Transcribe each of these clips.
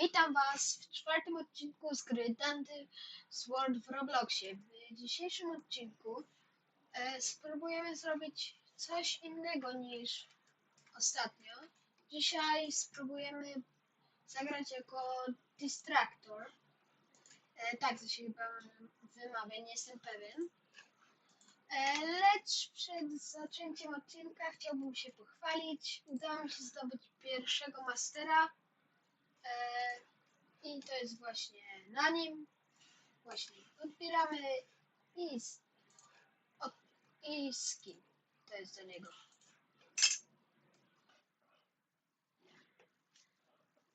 Witam Was w czwartym odcinku z gry Dandy Sword w Robloxie. W dzisiejszym odcinku e, spróbujemy zrobić coś innego niż ostatnio. Dzisiaj spróbujemy zagrać jako Distractor. E, tak to się chyba wymawia, nie jestem pewien. E, lecz przed zaczęciem odcinka chciałbym się pochwalić. Udało mi się zdobyć pierwszego mastera. E, I to jest właśnie na nim. Właśnie odbieramy i, od, i. To jest do niego.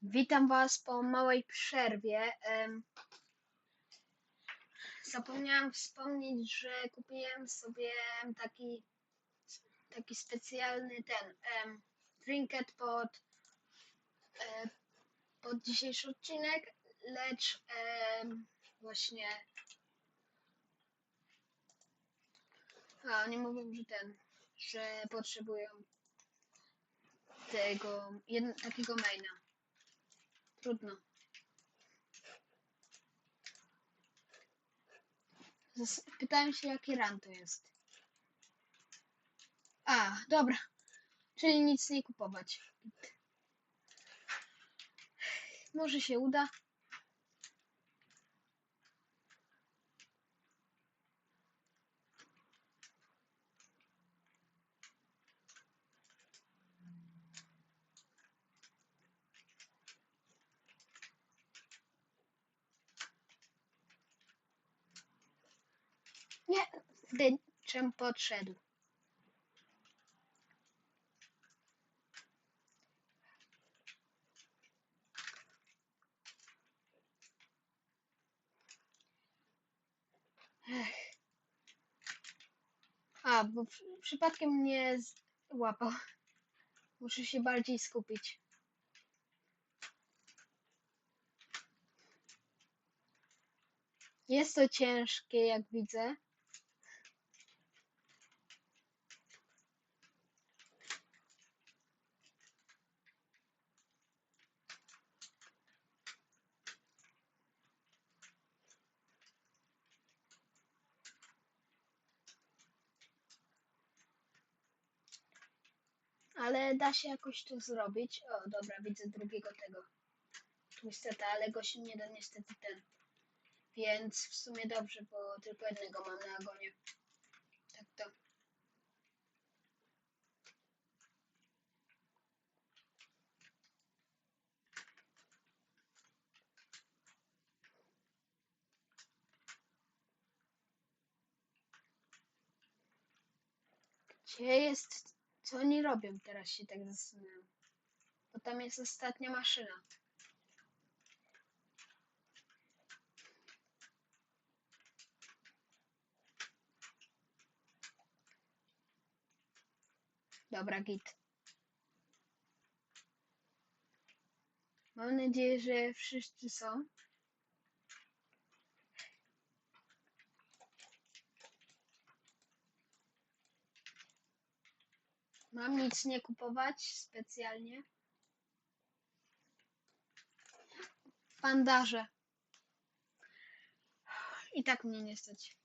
Witam Was po małej przerwie. Zapomniałam wspomnieć, że kupiłem sobie taki, taki specjalny ten trinket pod, e, pod dzisiejszy odcinek, lecz właśnie a oni mówią, że ten, że potrzebują tego, jed, takiego maina. Trudno. Pytałem się, jaki ran to jest. A, dobra. Czyli nic nie kupować. Może się uda. Nie, gdy czym podszedł. Bo przy, przypadkiem mnie złapał. Muszę się bardziej skupić. Jest to ciężkie, jak widzę. Ale da się jakoś to zrobić. O, dobra, widzę drugiego tego. Niestety, ale go się nie da niestety ten. Więc w sumie dobrze, bo tylko jednego mam na agonie. Tak to. Gdzie jest... Co oni robią? Teraz się tak zastanawiam. Bo tam jest ostatnia maszyna. Dobra, git. Mam nadzieję, że wszyscy są. Mam nic nie kupować specjalnie. Bandaże. I tak mnie nie stać.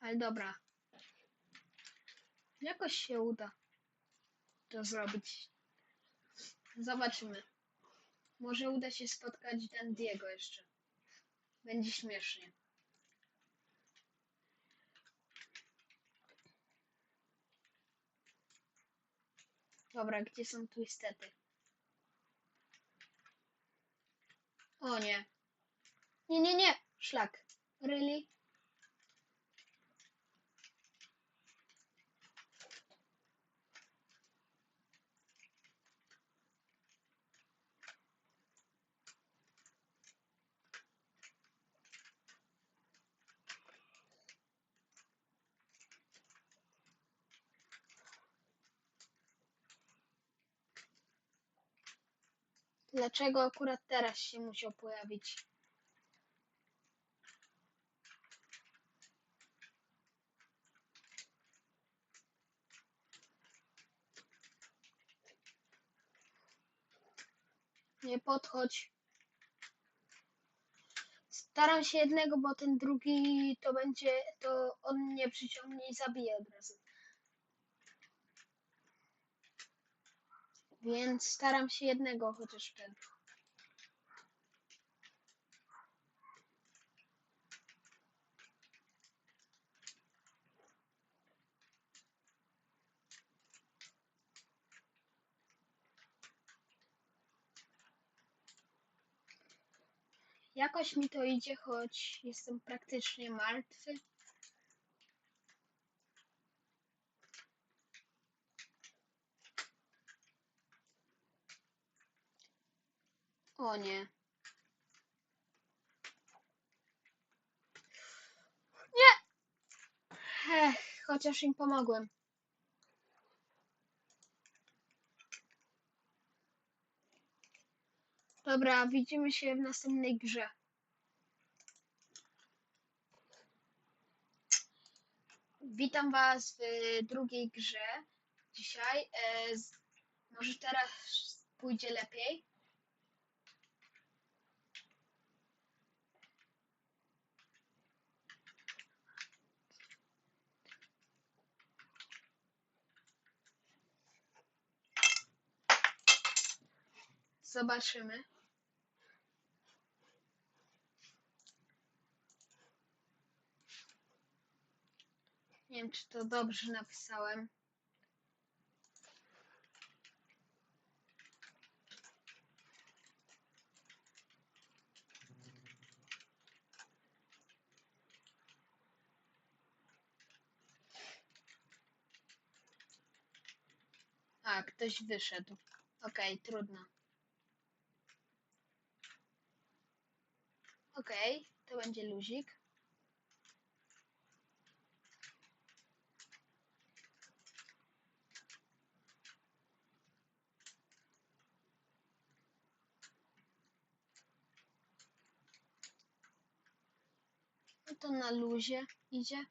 Ale dobra. Jakoś się uda to zrobić. Zobaczymy. Może uda się spotkać Dandiego jeszcze. Będzie śmiesznie. Dobra, gdzie są twistety? O nie. Nie, nie, nie. Szlak. Really? dlaczego akurat teraz się musiał pojawić. Nie podchodź. Staram się jednego, bo ten drugi to będzie, to on nie przyciągnie i zabije od razu. Więc staram się jednego chociaż ten. Jakoś mi to idzie, choć jestem praktycznie martwy. O nie. Nie! Ech, chociaż im pomogłem. Dobra, widzimy się w następnej grze. Witam Was w drugiej grze dzisiaj. E, może teraz pójdzie lepiej. Zobaczymy. Nie wiem, czy to dobrze napisałem. A, ktoś wyszedł. Okej, trudno. Okej, to będzie luzik. No to na luzie idzie.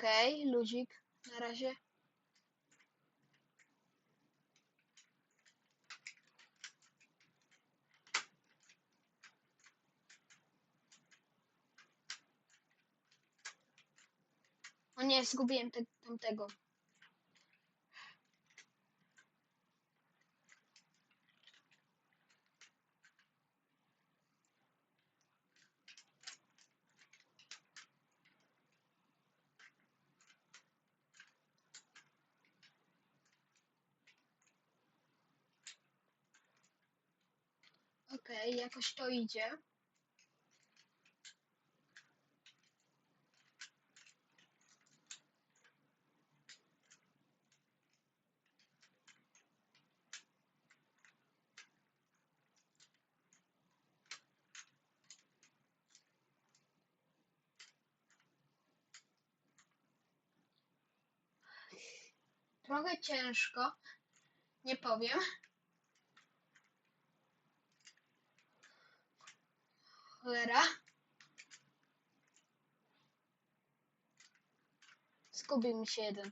Okej, luzik. Na razie. O nie, zgubiłem te, tamtego. Okej, jakoś to idzie. Trochę ciężko, nie powiem. Cholera. Zgubił mi się jeden.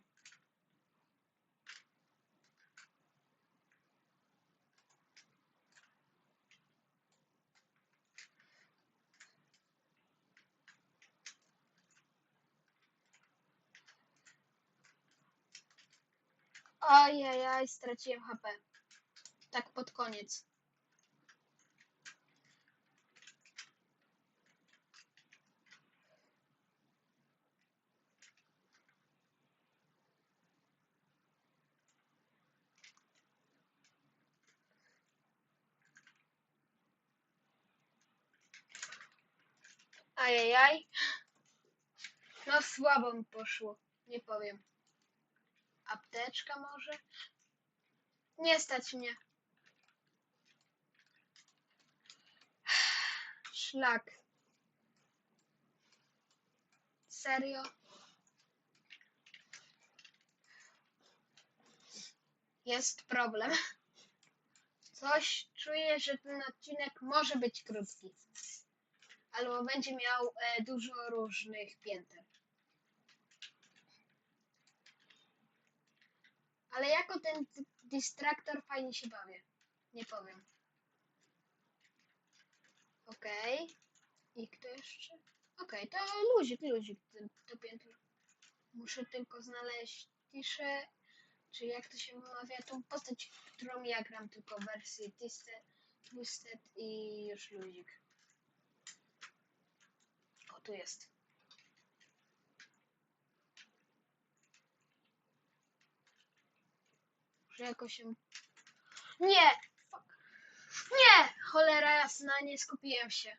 Ajajaj, straciłem HP. Tak pod koniec. Ajajaj. No słabo mi poszło, nie powiem. Apteczka może? Nie stać mnie. Szlak. Serio? Jest problem. Coś czuję, że ten odcinek może być krótki. Albo będzie miał e, dużo różnych pięter. Ale jako ten distraktor fajnie się bawię. Nie powiem. Okej. I kto jeszcze? Okej, to luzik, luzik ten- to piętro. Muszę tylko znaleźć ciszę, czy jak to się wymawia, tą postać, którą ja gram, tylko w wersji Twisted, Twisted i już luzik. O, tu jest. Że jakoś się... Nie! Nie! Cholera jasna, nie skupiłem się.